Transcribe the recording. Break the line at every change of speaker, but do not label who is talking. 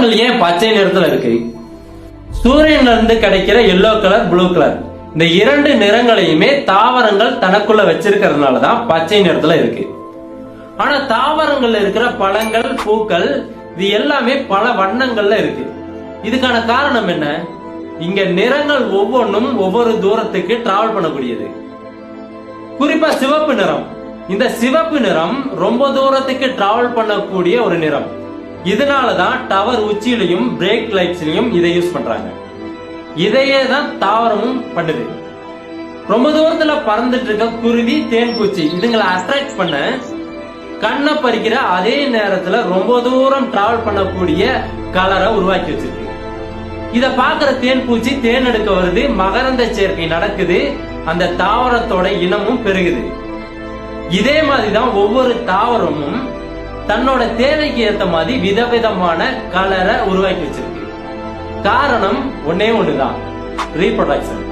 தாவரங்கள் ஏன் பச்சை நிறத்துல இருக்கு? சூரியன்ல இருந்து கிடைக்கிற எல்லோ கலர் ப்ளூ கலர் இந்த இரண்டு நிறங்களையுமே தாவரங்கள் தனக்குள்ள வச்சிருக்கிறதுனாலதான் பச்சை நிறத்துல இருக்கு. ஆனா தாவரங்கள்ல இருக்கிற பழங்கள் பூக்கள் இது எல்லாமே பல வண்ணங்கள்ல இருக்கு. இதுக்கான காரணம் என்ன? இங்க நிறங்கள் ஒவ்வொன்றும் ஒவ்வொரு தூரத்துக்கு டிராவல் பண்ணக்கூடியது. குறிப்பா சிவப்பு நிறம். இந்த சிவப்பு நிறம் ரொம்ப தூரத்துக்கு டிராவல் பண்ணக்கூடிய ஒரு நிறம். இதனாலதான் டவர் உச்சியிலையும் பிரேக் லைட்ஸ்லயும் இதை யூஸ் பண்றாங்க. இதையே தான் தாவரமும் பண்ணுது. ரொம்ப தூரத்துல பறந்துட்டு இருக்க குருவி தேன்பூச்சி இதுங்களை அட்ராக்ட் பண்ண கண்ணை பறிக்கிற அதே நேரத்துல ரொம்ப தூரம் டிராவல் பண்ணக்கூடிய கலரை உருவாக்கி வச்சிருக்கு. இத பாக்குற தேன் பூச்சி தேன் எடுக்க வருது மகரந்த சேர்க்கை நடக்குது அந்த தாவரத்தோட இனமும் பெருகுது. இதே மாதிரிதான் ஒவ்வொரு தாவரமும் தன்னோட தேவைக்கு ஏத்த மாதிரி விதவிதமான கலரை உருவாக்கி வச்சிருக்கு. காரணம் ஒன்னே ஒண்ணுதான். ரீப்ரொடக்ஷன்